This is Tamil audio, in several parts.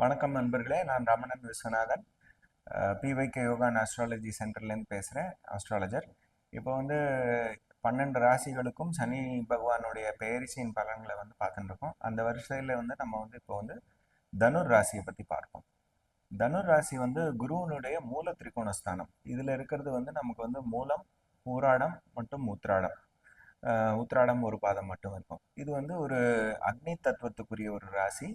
வணக்கம் நண்பர்களே நான் Ramanan Viswanathan. PVK yoga and astrology சென்டர்லேருந்து பேசுகிறேன் அஸ்ட்ராலஜர் இப்போ வந்து பன்னெண்டு ராசிகளுக்கும் சனி பகவானுடைய பெயரிசியின் பலன்களை வந்து பார்த்துட்டுருக்கோம். அந்த வரிசையில் வந்து நம்ம வந்து இப்போ வந்து தனுர் ராசியை பற்றி பார்ப்போம். தனுர் ராசி வந்து குருவனுடைய மூல திரிகோணஸ்தானம். இதில் இருக்கிறது வந்து நமக்கு வந்து மூலம் பூராடம் மற்றும் உத்ராடம் உத்ராடம் ஒரு பாதம் மட்டும் இருக்கும். இது வந்து ஒரு அக்னி தத்துவத்துக்குரிய ஒரு ராசி.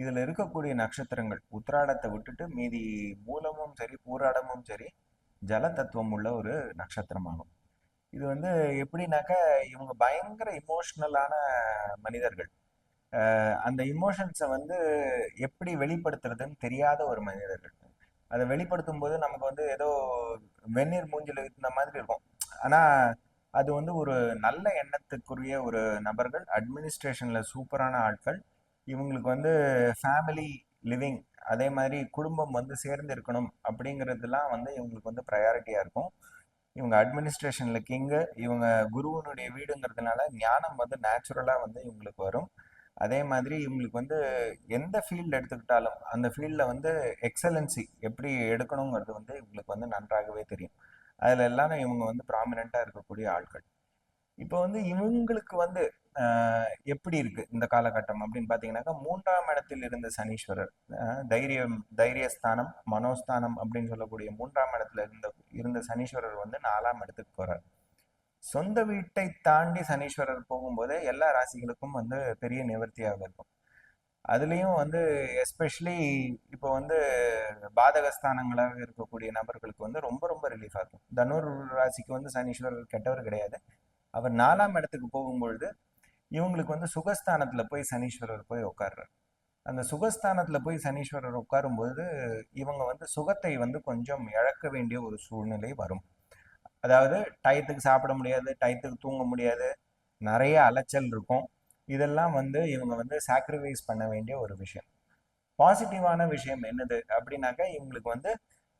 இதில் இருக்கக்கூடிய நட்சத்திரங்கள் உத்திராடத்தை விட்டுட்டு மீதி மூலமும் சரி பூராடமும் சரி ஜல தத்துவம் உள்ள ஒரு நட்சத்திரமாகும். இது வந்து எப்படின்னாக்க இவங்க பயங்கர இமோஷ்னலான மனிதர்கள். அந்த இமோஷன்ஸை வந்து எப்படி வெளிப்படுத்துறதுன்னு தெரியாத ஒரு மனிதர்கள். அதை வெளிப்படுத்தும் போது நமக்கு வந்து ஏதோ வெந்நீர் மூஞ்சில் இந்த மாதிரி இருக்கும். ஆனால் அது வந்து ஒரு நல்ல எண்ணத்துக்குரிய ஒரு நபர்கள் அட்மினிஸ்ட்ரேஷனில் சூப்பரான ஆட்கள். இவங்களுக்கு வந்து ஃபேமிலி லிவிங் அதே மாதிரி குடும்பம் வந்து சேர்ந்து இருக்கணும் அப்படிங்கிறதுலாம் வந்து இவங்களுக்கு வந்து ப்ரையாரிட்டியாக இருக்கும். இவங்க அட்மினிஸ்ட்ரேஷனில் கிங்கு இவங்க குருவனுடைய வீடுங்கிறதுனால ஞானம் வந்து நேச்சுரலாக வந்து இவங்களுக்கு வரும். அதே மாதிரி இவங்களுக்கு வந்து எந்த ஃபீல்டு எடுத்துக்கிட்டாலும் அந்த ஃபீல்டில் வந்து எக்ஸலன்சி எப்படி எடுக்கணுங்கிறது வந்து இவங்களுக்கு வந்து நன்றாகவே தெரியும். அதில் எல்லாமே இவங்க வந்து ப்ராமினெண்ட்டாக இருக்கக்கூடிய ஆட்கள் இப்போ வந்து இவங்களுக்கு வந்து எப்படி இருக்கு இந்த காலகட்டம் அப்படின்னு பார்த்தீங்கன்னாக்கா மூன்றாம் இடத்தில் இருந்த சனீஸ்வரர் தைரியம் தைரியஸ்தானம் மனோஸ்தானம் அப்படின்னு சொல்லக்கூடிய மூன்றாம் இடத்துல இருந்த இருந்த சனீஸ்வரர் வந்து நாலாம் இடத்துக்கு போறார். சொந்த வீட்டை தாண்டி சனீஸ்வரர் போகும்போது எல்லா ராசிகளுக்கும் வந்து பெரிய நிவர்த்தியாக இருக்கும். அதுலேயும் வந்து எஸ்பெஷலி இப்போ வந்து பாதகஸ்தானங்களாக இருக்கக்கூடிய நபர்களுக்கு வந்து ரொம்ப ரொம்ப ரிலீஃபாக இருக்கும். தனுர் ராசிக்கு வந்து சனீஸ்வரர் கெட்டவர் கிடையாது. அவர் நாலாம் இடத்துக்கு போகும்பொழுது இவங்களுக்கு வந்து சுகஸ்தானத்துல போய் சனீஸ்வரர் போய் உட்கார்றார் அந்த சுகஸ்தானத்துல போய் சனீஸ்வரர் உட்காரும்போது இவங்க வந்து சுகத்தை வந்து கொஞ்சம் இழக்க வேண்டிய ஒரு சூழ்நிலை வரும். அதாவது டயத்துக்கு சாப்பிட முடியாது டயத்துக்கு தூங்க முடியாது நிறைய அலைச்சல் இருக்கும். இதெல்லாம் வந்து இவங்க வந்து சாக்ரிஃபைஸ் பண்ண வேண்டிய ஒரு விஷயம். பாசிட்டிவான விஷயம் என்னது அப்படின்னாக்கா இவங்களுக்கு வந்து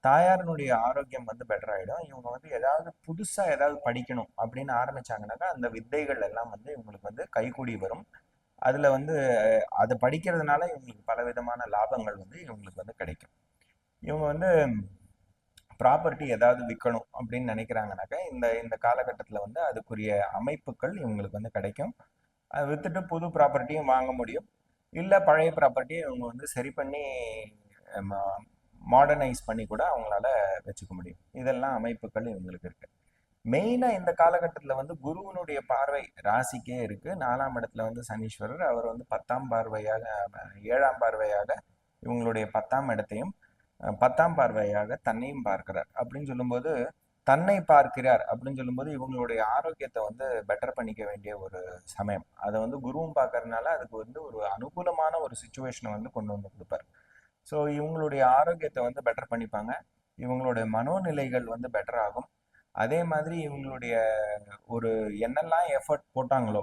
தாயாரினுடைய ஆரோக்கியம் வந்து பெட்டர் ஆகிடும் இவங்க வந்து ஏதாவது புதுசாக ஏதாவது படிக்கணும் அப்படின்னு ஆரம்பிச்சாங்கனாக்கா அந்த வித்தைகள் எல்லாம் வந்து இவங்களுக்கு வந்து கைகூடி வரும். அதில் வந்து அதை படிக்கிறதுனால இவங்களுக்கு பல விதமான லாபங்கள் வந்து இவங்களுக்கு வந்து கிடைக்கும். இவங்க வந்து ப்ராப்பர்ட்டி ஏதாவது விற்கணும் அப்படின்னு நினைக்கிறாங்கனாக்கா இந்த இந்த காலகட்டத்தில் வந்து அதுக்குரிய அமைப்புகள் இவங்களுக்கு வந்து கிடைக்கும். அதை விற்றுட்டு புது ப்ராப்பர்ட்டியும் வாங்க முடியும். இல்லை பழைய ப்ராப்பர்ட்டியை இவங்க வந்து சரி பண்ணி மாடர்னைஸ் பண்ணி கூட அவங்களால வச்சுக்க முடியும். இதெல்லாம் அமைப்புகள் இவங்களுக்கு இருக்கு. மெயினாக இந்த காலகட்டத்தில் வந்து குருவனுடைய பார்வை ராசிக்கே இருக்கு. நாலாம் இடத்துல வந்து சனீஸ்வரர் அவர் வந்து பத்தாம் பார்வையாக ஏழாம் பார்வையாக இவங்களுடைய பத்தாம் இடத்தையும் பத்தாம் பார்வையாக தன்னையும் பார்க்கிறார். அப்படின்னு சொல்லும்போது தன்னை பார்க்கிறார் அப்படின்னு சொல்லும்போது இவங்களுடைய ஆரோக்கியத்தை வந்து பெட்டர் பண்ணிக்க வேண்டிய ஒரு சமயம். அதை வந்து குருவும் பார்க்கறதுனால அதுக்கு வந்து ஒரு அனுகூலமான ஒரு சுச்சுவேஷனை வந்து கொண்டு வந்து கொடுப்பார். ஸோ இவங்களுடைய ஆரோக்கியத்தை வந்து பெட்டர் பண்ணிப்பாங்க. இவங்களுடைய மனோநிலைகள் வந்து பெட்டர் ஆகும். அதே மாதிரி இவங்களுடைய ஒரு என்னெல்லாம் எஃபர்ட் போட்டாங்களோ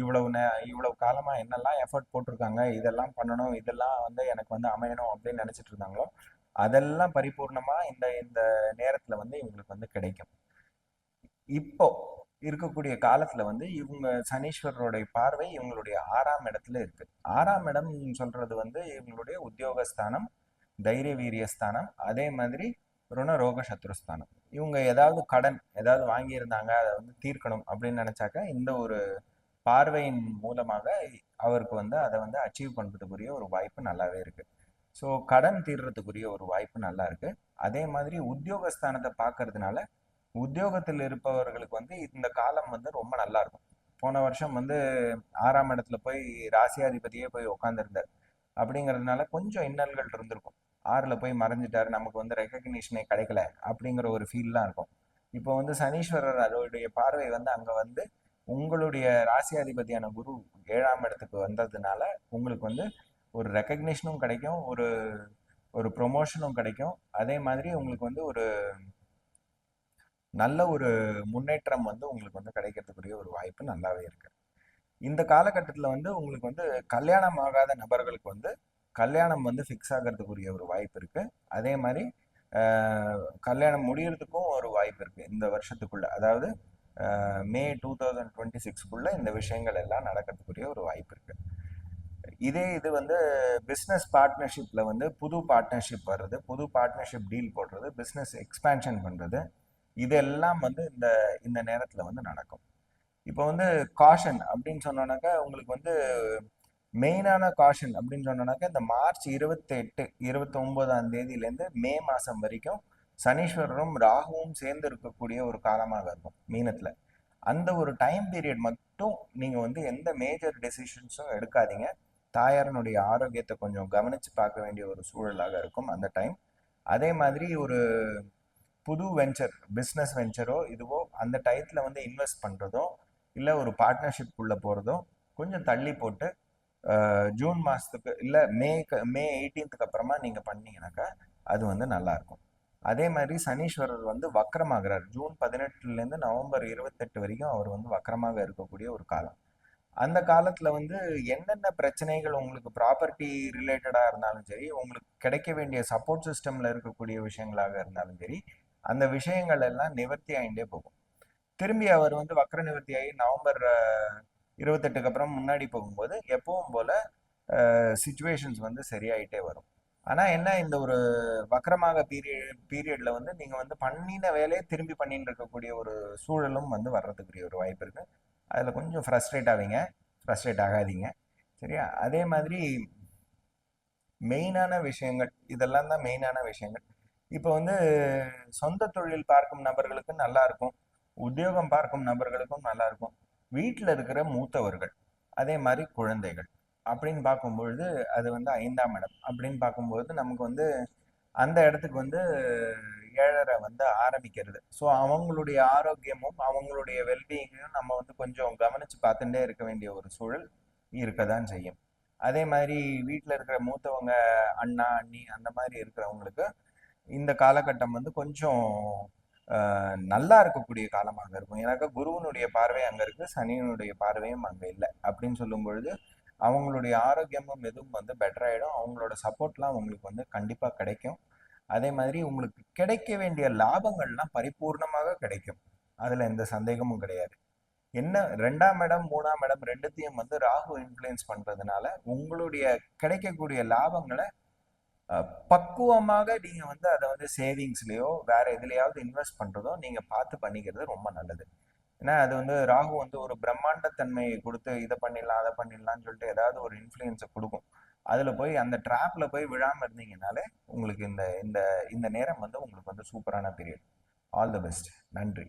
இவ்வளவு நே இவ்வளவு காலமாக என்னெல்லாம் எஃபர்ட் போட்டிருக்காங்க இதெல்லாம் பண்ணணும் இதெல்லாம் வந்து எனக்கு வந்து அமையணும் அப்படின்னு நினச்சிட்டு இருந்தாங்களோ அதெல்லாம் பரிபூர்ணமாக இந்த இந்த நேரத்தில் வந்து இவங்களுக்கு வந்து கிடைக்கும். இப்போ இருக்கக்கூடிய காலத்துல வந்து இவங்க சனீஸ்வரருடைய பார்வை இவங்களுடைய ஆறாம் இடத்துல இருக்கு. ஆறாம் இடம் சொல்றது வந்து இவங்களுடைய உத்தியோகஸ்தானம் தைரிய வீரியஸ்தானம் அதே மாதிரி ருண ரோக சத்ருஸ்தானம். இவங்க ஏதாவது கடன் ஏதாவது வாங்கியிருந்தாங்க அதை வந்து தீர்க்கணும் அப்படின்னு நினைச்சாக்க இந்த ஒரு பார்வையின் மூலமாக அவருக்கு வந்து அதை வந்து அச்சீவ் பண்ணுறதுக்குரிய ஒரு வாய்ப்பு நல்லாவே இருக்கு. ஸோ கடன் தீர்றதுக்குரிய ஒரு வாய்ப்பு நல்லா இருக்கு. அதே மாதிரி உத்தியோகஸ்தானத்தை பார்க்கறதுனால உத்தியோகத்தில் இருப்பவர்களுக்கு வந்து இந்த காலம் வந்து ரொம்ப நல்லா இருக்கும். போன வருஷம் வந்து ஆறாம் இடத்துல போய் ராசியாதிபதியே போய் உட்காந்துருந்தார் அப்படிங்கிறதுனால கொஞ்சம் இன்னல்கள் இருந்திருக்கும். ஆறில் போய் மறைஞ்சிட்டாரு நமக்கு வந்து ரெக்கக்னிஷனே கிடைக்கல அப்படிங்கிற ஒரு ஃபீல்லாம் இருக்கும். இப்போ வந்து சனீஸ்வரர் அதோடைய பார்வை வந்து அங்கே வந்து உங்களுடைய ராசியாதிபதியான குரு ஏழாம் இடத்துக்கு வந்ததுனால உங்களுக்கு வந்து ஒரு ரெக்கக்னிஷனும் கிடைக்கும் ஒரு ஒரு ப்ரொமோஷனும் கிடைக்கும். அதே மாதிரி உங்களுக்கு வந்து ஒரு நல்ல ஒரு முன்னேற்றம் வந்து உங்களுக்கு வந்து கிடைக்கிறதுக்குரிய ஒரு வாய்ப்பு நல்லாவே இருக்கு. இந்த காலகட்டத்தில் வந்து உங்களுக்கு வந்து கல்யாணம் ஆகாத நபர்களுக்கு வந்து கல்யாணம் வந்து ஃபிக்ஸ் ஆகிறதுக்குரிய ஒரு வாய்ப்பு இருக்கு. அதே மாதிரி கல்யாணம் முடியறதுக்கும் ஒரு வாய்ப்பு இருக்கு. இந்த வருஷத்துக்குள்ள அதாவது மே டூ தௌசண்ட் டுவெண்ட்டி சிக்ஸ்க்குள்ள இந்த விஷயங்கள் எல்லாம் நடக்கிறதுக்குரிய ஒரு வாய்ப்பு இருக்கு. இதே இது வந்து பிஸ்னஸ் பார்ட்னர்ஷிப்பில் வந்து புது பார்ட்னர்ஷிப் வர்றது புது பார்ட்னர்ஷிப் டீல் போடுறது பிஸ்னஸ் எக்ஸ்பேன்ஷன் பண்ணுறது இதெல்லாம் வந்து இந்த இந்த நேரத்தில் வந்து நடக்கும். இப்போ வந்து காஷன் அப்படின்னு சொன்னோன்னாக்கா உங்களுக்கு வந்து மெயினான காஷன் அப்படின்னு சொன்னோன்னாக்கா இந்த மார்ச் இருபத்தெட்டு இருபத்தி ஒன்பதாம் தேதியிலேருந்து மே மாதம் வரைக்கும் சனீஸ்வரரும் ராகுவும் சேர்ந்து இருக்கக்கூடிய ஒரு காலமாக இருக்கும் மீனத்தில். அந்த ஒரு டைம் பீரியட் மட்டும் நீங்கள் வந்து எந்த மேஜர் டெசிஷன்ஸும் எடுக்காதீங்க. தாயாரனுடைய ஆரோக்கியத்தை கொஞ்சம் கவனித்து பார்க்க வேண்டிய ஒரு சூழலாக இருக்கும் அந்த டைம் அதே மாதிரி ஒரு புது வெஞ்சர் பிஸ்னஸ் வெஞ்சரோ இதுவோ அந்த டயத்தில் வந்து இன்வெஸ்ட் பண்ணுறதோ இல்லை ஒரு பார்ட்னர்ஷிப் உள்ளே போகிறதோ கொஞ்சம் தள்ளி போட்டு ஜூன் மாதத்துக்கு இல்லை மே மே எயிட்டீன்த்துக்கு அப்புறமா நீங்கள் பண்ணீங்கன்னாக்கா அது வந்து நல்லாயிருக்கும். அதே மாதிரி சனீஸ்வரர் வந்து வக்கரமாகிறார். ஜூன் பதினெட்டுலேருந்து நவம்பர் இருபத்தெட்டு வரைக்கும் அவர் வந்து வக்கரமாக இருக்கக்கூடிய ஒரு காலம். அந்த காலத்தில் வந்து என்னென்ன பிரச்சனைகள் உங்களுக்கு ப்ராப்பர்ட்டி ரிலேட்டடாக இருந்தாலும் சரி உங்களுக்கு கிடைக்க வேண்டிய சப்போர்ட் சிஸ்டமில் இருக்கக்கூடிய விஷயங்களாக இருந்தாலும் சரி அந்த விஷயங்கள் எல்லாம் நிவர்த்தி ஆகிட்டே போகும். திரும்பி அவர் வந்து வக்ர நிவர்த்தி ஆகி நவம்பர் இருபத்தெட்டுக்கு அப்புறம் முன்னாடி போகும்போது எப்பவும் போல சுச்சுவேஷன்ஸ் வந்து சரியாயிட்டே வரும். ஆனால் என்ன இந்த ஒரு வக்கரமாக பீரியட் பீரியடில் வந்து நீங்கள் வந்து பண்ணின வேலையை திரும்பி பண்ணிட்டு இருக்கக்கூடிய ஒரு சூழலும் வந்து வர்றதுக்குரிய ஒரு வாய்ப்பு இருக்குது அதில் கொஞ்சம் ஃப்ரஸ்ட்ரேட் ஆவீங்க. ஃப்ரஸ்ட்ரேட் ஆகாதீங்க. சரியா? அதே மாதிரி மெயினான விஷயங்கள் இதெல்லாம் தான் மெயினான விஷயங்கள். இப்போ வந்து சொந்த தொழில் பார்க்கும் நபர்களுக்கு நல்லா இருக்கும் உத்தியோகம் பார்க்கும் நபர்களுக்கும் நல்லா இருக்கும் வீட்டில் இருக்கிற மூத்தவர்கள் அதே மாதிரி குழந்தைகள் அப்படின்னு பார்க்கும்பொழுது அது வந்து ஐந்தாம் இடம் அப்படின்னு பார்க்கும்பொழுது நமக்கு வந்து அந்த இடத்துக்கு வந்து ஏழரை வந்து ஆரம்பிக்கிறது. ஸோ அவங்களுடைய ஆரோக்கியமும் அவங்களுடைய வெல்பீயிங்கும் நம்ம வந்து கொஞ்சம் கவனித்து பார்த்துட்டே இருக்க வேண்டிய ஒரு சூழல் இருக்க தான் செய்யும். அதே மாதிரி வீட்டில் இருக்கிற மூத்தவங்க அண்ணா அண்ணி அந்த மாதிரி இருக்கிறவங்களுக்கு இந்த காலகட்டம் வந்து கொஞ்சம் நல்லா இருக்கக்கூடிய காலமாக இருக்கும். ஏன்னாக்கா குருவனுடைய பார்வை அங்கே இருக்கு சனியினுடைய பார்வையும் அங்கே இல்லை. அப்படின்னு சொல்லும் பொழுது அவங்களுடைய ஆரோக்கியமும் எதுவும் வந்து பெட்டர் ஆகிடும் அவங்களோட சப்போர்ட்லாம் உங்களுக்கு வந்து கண்டிப்பாக கிடைக்கும். அதே மாதிரி உங்களுக்கு கிடைக்க வேண்டிய லாபங்கள்லாம் பரிபூர்ணமாக கிடைக்கும். அதில் எந்த சந்தேகமும் கிடையாது. என்ன ரெண்டாம் இடம் மூணாம் இடம் ரெண்டுத்தையும் வந்து ராகு இன்ஃப்ளூயன்ஸ் பண்றதுனால உங்களுடைய கிடைக்கக்கூடிய லாபங்களை பக்குவமாக நீங்க வந்து அதை வந்து சேவிங்ஸ்லயோ வேற எதுலயாவது இன்வெஸ்ட் பண்றதோ நீங்க பார்த்து பண்ணிக்கிறது ரொம்ப நல்லது. ஏன்னா அது வந்து ராகு வந்து ஒரு பிரம்மாண்ட தன்மையை கொடுத்து இதை பண்ணிடலாம் அதை பண்ணிடலாம்னு சொல்லிட்டு ஏதாவது ஒரு இன்ஃப்ளூயன்ஸை கொடுக்கும். அதுல போய் அந்த ட்ராப்பில் போய் விழாம இருந்தீங்கனாலே உங்களுக்கு இந்த இந்த இந்த நேரம் வந்து உங்களுக்கு வந்து சூப்பரான பீரியட் ஆல் த பெஸ்ட் நன்றி.